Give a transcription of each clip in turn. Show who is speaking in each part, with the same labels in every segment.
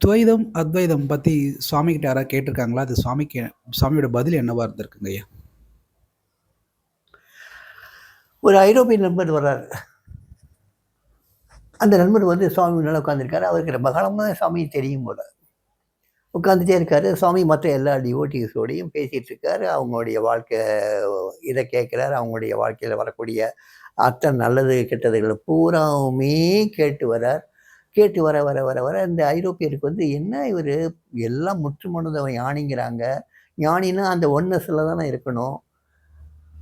Speaker 1: துவைதம், அத்வைதம் பற்றி சுவாமிகிட்ட யாராவது கேட்டிருக்காங்களா அது சுவாமிக்கு சுவாமியோட பதில் என்னவா இருந்திருக்குங்க ஐயா?
Speaker 2: ஒரு ஐரோப்பிய நண்பர் வர்றார் அந்த நண்பர் வந்து சுவாமி முன்னால உட்காந்துருக்காரு. அவருக்கு ரொம்ப காலமாக சாமி தெரியும் போல. உட்காந்துட்டே இருக்காரு. சுவாமி மற்ற எல்லா டிவோட்டிஸோடையும் பேசிகிட்டு இருக்காரு. அவங்களுடைய வாழ்க்கை இதை கேட்குறாரு அவங்களுடைய வாழ்க்கையில் வரக்கூடிய அத்தனை நல்லது, கெட்டதுகளை பூராவுமே கேட்டு வர்றார் கேட்டு வர, வர, வர, வர இந்த ஐரோப்பியருக்கு வந்து என்ன இவர் எல்லாம் முற்றுமுழுதும் யானிங்கிறாங்க ஞானின்னா அந்த ஒன்னஸில் தானே இருக்கணும்.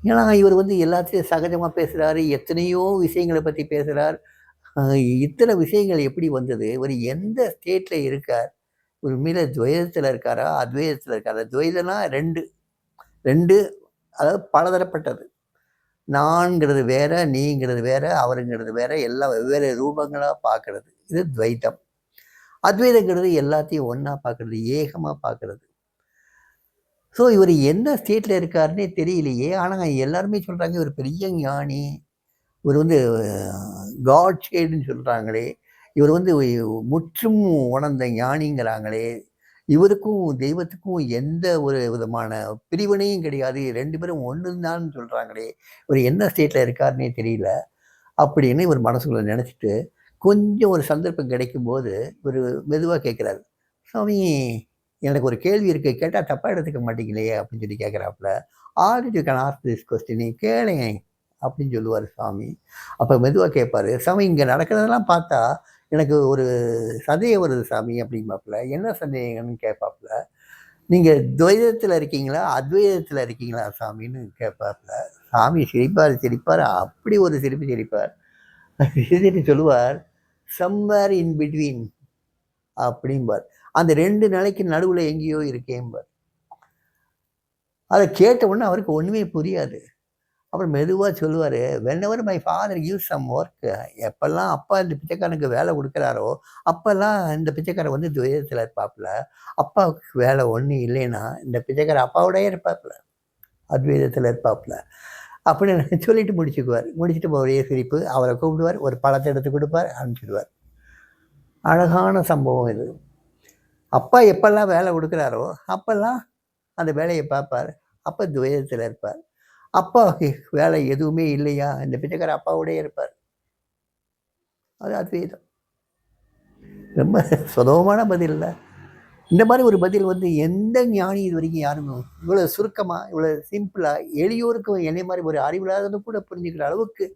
Speaker 2: ஏன்னா இவர் வந்து எல்லாத்தையும் சகஜமாக பேசுகிறார் எத்தனையோ விஷயங்கள பற்றி பேசுகிறார் இத்தனை விஷயங்கள் எப்படி வந்தது? இவர் எந்த ஸ்டேட்டில் இருக்கார்? உண்மையில் துவைதத்தில் இருக்காரா? அத்வைதத்தில் இருக்காரா? துவைதம்னா 2 2 அதாவது பலதரப்பட்டது. நான்ங்கிறது வேற, நீங்கிறது வேற, அவருங்கிறது வேற, எல்லாம் வெவ்வேறு ரூபங்களாக பார்க்கறது. இது துவைத்தம். அத்வைதங்கிறது எல்லாத்தையும் ஒன்றா பார்க்கறது. ஏகமாக பார்க்கறது. ஸோ இவர் என்ன ஸ்டேட்டில் இருக்காருன்னே தெரியலையே! ஆனால் எல்லாருமே சொல்கிறாங்க இவர் பெரிய ஞானி. இவர் வந்து காட் ஷேடுன்னு சொல்கிறாங்களே இவர் வந்து முற்றும் உணர்ந்த ஞானிங்கிறாங்களே! இவருக்கும் தெய்வத்துக்கும் எந்த ஒரு விதமான பிரிவினையும் கிடையாது. ரெண்டு பேரும் ஒன்று தான்னு சொல்கிறாங்களே இவர் என்ன ஸ்டேட்டில் இருக்காருன்னே தெரியல. அப்படின்னு இவர் மனசுக்குள்ள நினச்சிட்டு கொஞ்சம் ஒரு சந்தர்ப்பம் கிடைக்கும்போது, இவர் மெதுவாக கேட்குறாரு "சாமி, எனக்கு ஒரு கேள்வி இருக்குது கேட்டால் தப்பாக எடுத்துக்க மாட்டீங்களே?" அப்படின்னு சொல்லி கேட்குறாப்புல "already can ask this question. கேளுங்க அப்படின்னு சொல்லுவார் சாமி. அப்போ மெதுவாக கேட்பாரு. "சாமி இங்கே நடக்கிறதெல்லாம் பார்த்தா, எனக்கு ஒரு சந்தேகம் வருது சாமி" அப்படிம்பாப்புல. "என்ன சந்தேகம்னு?" கேட்பாப்புல. நீங்கள் துவைதத்தில் இருக்கீங்களா? அத்வைதத்தில் இருக்கீங்களா சாமின்னு?" கேட்பாப்புல. சாமி சிரிப்பார் சிரிப்பார் அப்படி ஒரு சிரிப்பு சிரிப்பார். சிரிச்சிட்டு சொல்லுவார், "சம்வேர் இன் பிட்வீன்" அப்படிம்பார். அந்த ரெண்டு நிலைக்கு நடுவில் எங்கேயோ இருக்கேன்பார். அதை கேட்ட உடனே அவருக்கு ஒன்றுமே புரியாது. அப்புறம் மெதுவாக சொல்லுவார் whenever my father use some work எப்போல்லாம் அப்பா இந்த பிச்சைக்காரனுக்கு வேலை கொடுக்குறாரோ அப்போல்லாம் இந்த பிச்சைக்காரன் வந்து துயரத்தில் இருப்பாப்புல. அப்பாவுக்கு வேலை ஒன்றும் இல்லைன்னா, இந்த பிச்சைக்காரன் அப்பாவோடய இருப்பாப்புல. அத்வைதத்தில் இருப்பாப்புல. அப்படின்னு சொல்லிட்டு முடிச்சுக்குவார் முடிச்சுட்டு ஒரே சிரிப்பு. அவரை கூப்பிடுவார். ஒரு பழத்தை எடுத்து கொடுப்பார் அனுப்பிச்சிடுவார் அழகான சம்பவம் இது. அப்பா எப்பெல்லாம் வேலை கொடுக்குறாரோ அப்போல்லாம் அந்த வேலையை பார்ப்பார். அப்போ துவைதத்துல இருப்பார். அப்பாவுக்கு வேலை எதுவுமே இல்லையா, இந்த பிச்சைக்கார அப்பாவோடய இருப்பார். அது அத்வைதம். ரொம்ப சுலபமான இல்லை இந்த மாதிரி ஒரு பதில் வந்து எந்த ஞானி இது வரைக்கும் யாருமே இவ்வளோ சுருக்கமாக இவ்வளோ சிம்பிளாக எளியோருக்கும் என்னை மாதிரி ஒரு அறிவில்லாதவனும் கூட புரிஞ்சுக்கிற அளவுக்கு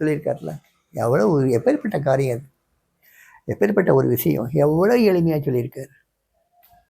Speaker 2: சொல்லியிருக்காருல எவ்வளோ ஒரு எப்பேர்ப்பட்ட காரியம் அது. எப்பேர்ப்பட்ட ஒரு விஷயம். எவ்வளோ எளிமையாக சொல்லியிருக்காரு.